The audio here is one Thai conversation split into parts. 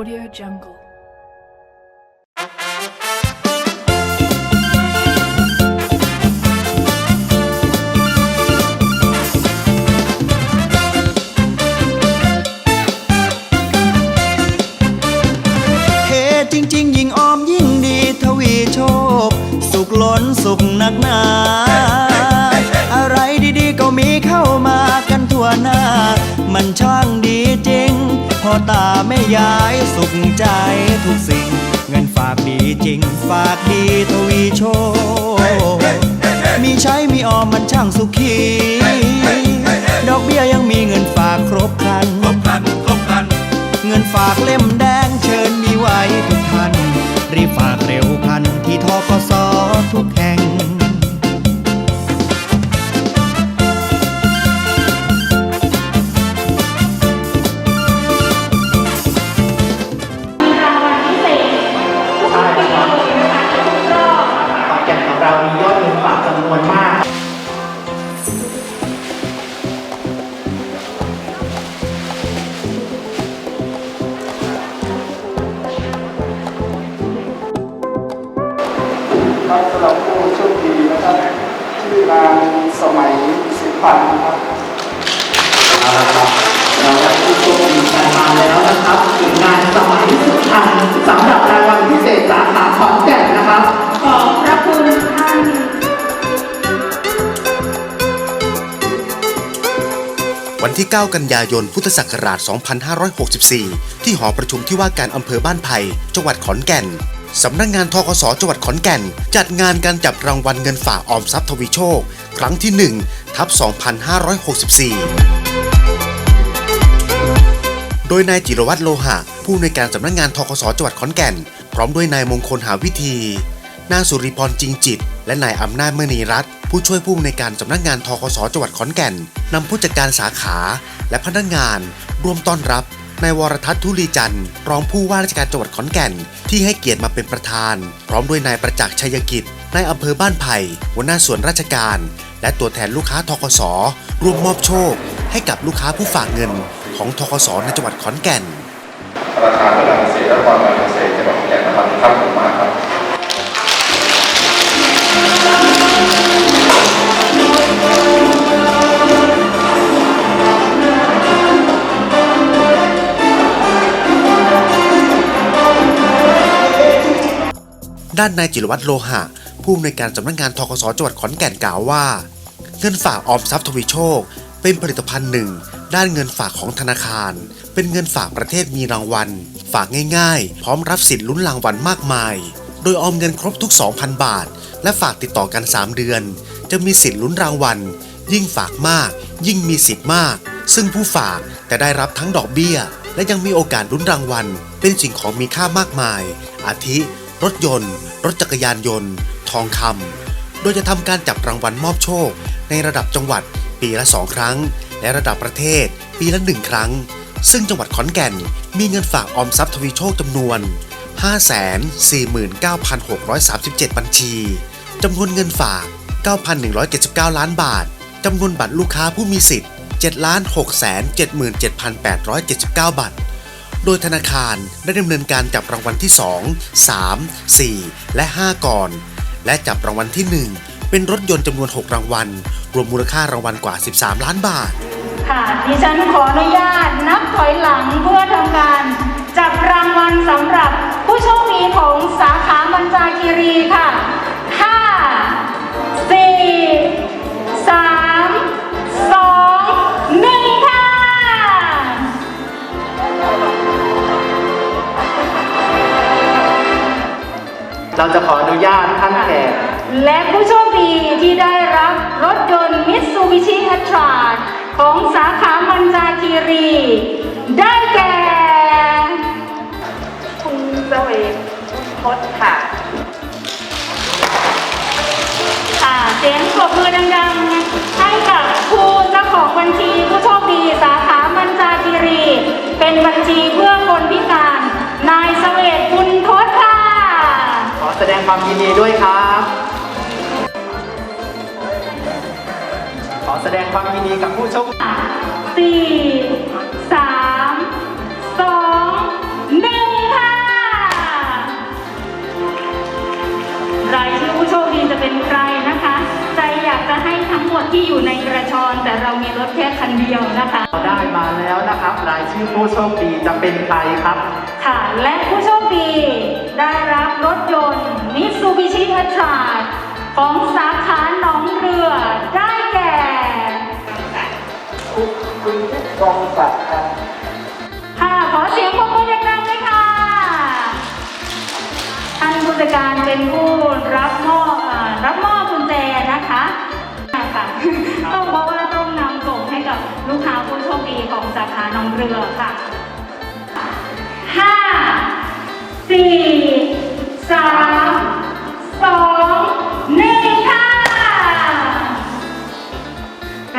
Audio Jungle. เทจริงๆ ยิ่งออมยิ่งดีทวีโชค สุขล้นสุขหนักหนา พอตาไม่ย้ายสุขใจทุกสิ่ง เงินฝากดีจริง ฝากดีทวีโชคมีใช้มีออมมันช่างสุขี ดอกเบี้ยยังมีเงินฝากครบครันเงินฝากเล่มแดงเชิญมีไว้ทุกท่าน รีบฝากเร็วพันที่ทกสทุกแห่ง ที่ 9 กันยายน พุทธศักราช 2564 ที่หอประชุมที่ว่าการอำเภอบ้านไผ่จังหวัดขอนแก่นสำนักงงานทกสจังหวัดขอนแก่น จัดงานการจับรางวัลเงินฝากออมทรัพย์ทวีโชค ครั้งที่ 1 ทับ 2564โดยนายจิรวัตรโลหะ ผู้อำนวยการสำนักงงานทกสจังหวัดขอนแก่น พร้อมด้วยนายมงคลหาวิธี นางสุริพรจริงจิต และนายอำนาจเมณีรัตน์ ผู้ช่วยผู้อำนวยการสำนักงานทกสจังหวัดขอนแก่นนำผู้จัดการสาขา และพนักงาน ร่วมต้อนรับนายวรทัศน์ทุลีจันทร์รองผู้ว่าราชการจังหวัดขอนแก่น ที่ให้เกียรติมาเป็นประธาน พร้อมด้วยนายประจักษ์ชัยกิจนายอำเภอบ้านไผ่หัวหน้าส่วนราชการ และตัวแทนลูกค้าทกสร่วมมอบโชค ให้กับลูกค้าผู้ฝากเงิน ของทกสในจังหวัดขอนแก่นธนาคารเพื่อกาเกษตรและความการเกษตรจังหวัดขอนแก่นนะครับครับผมมา ด้านนายจิรวัตรโลหะ ผู้อำนวยการสำนักงานทกสจังหวัดขอนแก่นกล่าวว่า เงินฝากออมทรัพย์ทวีโชค เป็นผลิตภัณฑ์หนึ่ง ด้านเงินฝากของธนาคาร เป็นเงินฝากประเทศมีรางวัล ฝากง่ายๆ พร้อมรับสิทธิ์ลุ้นรางวัลมากมาย โดยออมเงินครบทุก 2,000 บาท และฝากติดต่อกัน 3 เดือน จะมีสิทธิ์ลุ้นรางวัล ยิ่งฝากมาก ยิ่งมีสิทธิ์มาก ซึ่งผู้ฝากจะได้รับทั้งดอกเบี้ย และยังมีโอกาสลุ้นรางวัล เป็นสิ่งของมีค่ามากมาย อาทิ รถยนต์ รถจักรยานยนต์ ทองคำโดยจะทำการจับรางวัลมอบโชค ในระดับจังหวัดปีละ 2 ครั้ง และระดับประเทศปีละ 1 ครั้ง ซึ่งจังหวัดขอนแก่น มีเงินฝากออมทรัพย์ทวีโชคจำนวน 549,637 บัญชีจำนวนเงินฝาก 9,179 ล้านบาทจำนวนบัตรลูกค้าผู้มีสิทธิ์ 7,677,879 บัตร โดยธนาคารได้ดำเนินการจับรางวัลที่ 2 3 4 และ 5 ก่อน และจับรางวัลที่ 1 เป็นรถยนต์จำนวน 6 รางวัล รวมมูลค่ารางวัลกว่า 13 ล้านบาท ค่ะดิฉันขออนุญาตนับถอยหลังเพื่อทำการจับรางวัลสำหรับผู้โชคดีของสาขามันจาคีรีค่ะ เราจะขออนุญาตท่านแขกและผู้โชคดีที่ได้รับรถยนต์ Mitsubishi h a t r a ของสาขามันจาคีรี ได้แก่คุณเสวกพดค่ะค่ะเสียงปรบ ความยินดีด้วยครับ ขอแสดงความยินดีกับผู้โชคดีสี่สามสองหนึ่งค่ะ รายชื่อผู้โชคดีจะเป็นใครนะคะ ใจอยากจะให้ทั้งหมดที่อยู่ในกระชอน แต่เรามีรถแค่คันเดียวนะคะ เราได้มาแล้วนะครับ รายชื่อผู้โชคดีจะเป็นใครครับ ค่ะ และผู้โชคดีได้รับ รถยนต์ Mitsubishi a t r a ของสาขาหนองเรือได้แก่คุณคุณกองศักดิ์ครับค่ะขอเสียงปรบมือดังๆด้วยค่ะท่านผู้จัดการเป็นผู้รับมอบรับมอบกุญแจนะคะค่ะต้องเพราะว่าต้องนำส่งให้กับลูกค้าผู้โชคดีของสาขาหนองเรือค่ะห้าสี่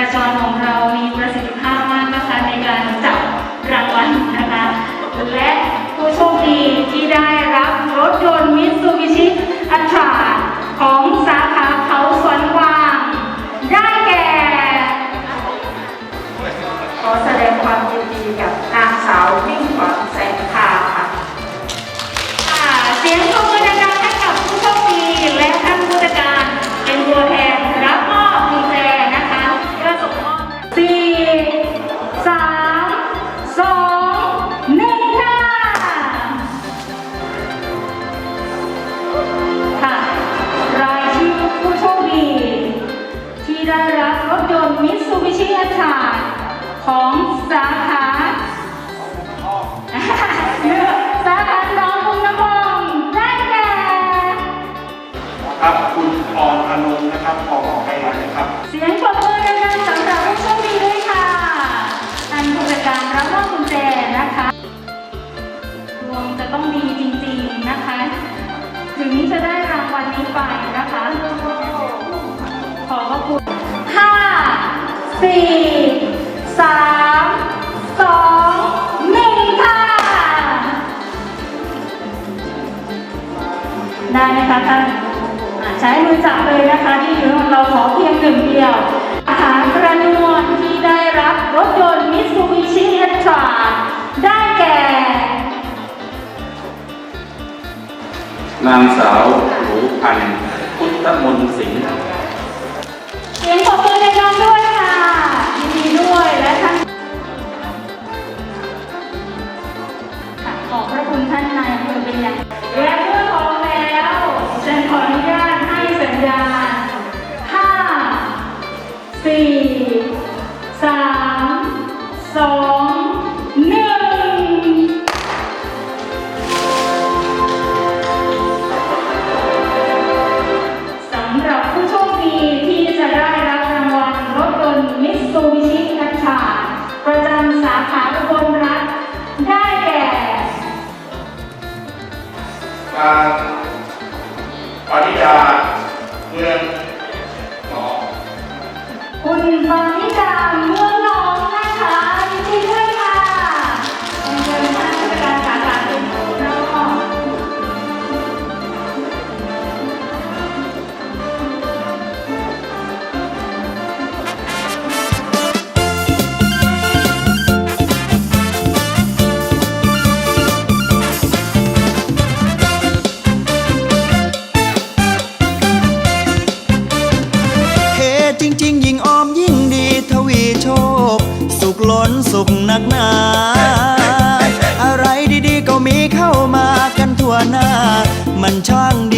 ประจรของเรามีประสิทธิภาพมากนะคะในการจับรางวัลนะคะ และผู้โชคดีที่ได้รับรถยนต์มิตซูบิชิอัตรา นต์มิตซูบิชิอัตราของสาขาสาขาหนองบุญน้ำพองได้แก่ครับคุณออนอนงค์นะครับขอขอไปนะครับ เสียงปรบมือดังๆสำหรับผู้โชคดีด้วยค่ะท่านผู้จัดการรับมอบกุญแจนะคะดวงจะต้องดีจริงๆนะคะ ถึงจะได้รางวัลนี้ไปนะคะขอบพระคุณห้า สี่สามสองหนึ่งค่ะ ได้ไหมคะท่านอ่าใช้มือจับเลยนะคะที่อยู่เราขอเพียงหนึ่งเดียว อาหารกระนวลที่ได้รับรถยนต์มิตซูบิชิเอตราได้แก่ นางสาวหรูพันธ์พุทธมนต์สิงห์เสียงปรบมือ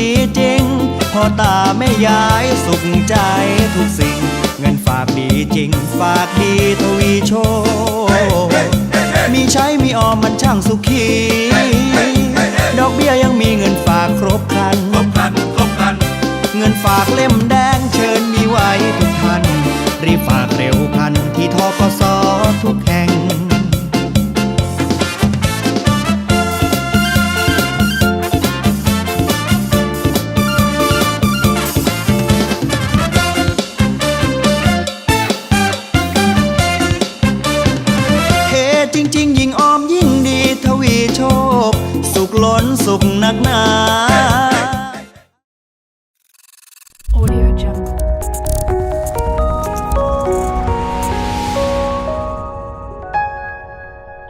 ดีจริงพอตาไม่ย้ายสุขใจทุกสิ่ง เงินฝากดีจริง ฝากดีทวีโชคมีใช้มีออมมันช่างสุขี ดอกเบี้ยยังมีเงินฝากครบครัน เงินฝากเล่มแดงเชิญมีไว้ทุกท่านรีบฝาก จริง ๆ ยิ่งออมยิ่งดีทวีโชค สุขล้นสุขหนักหนา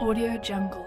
Audio Jungle.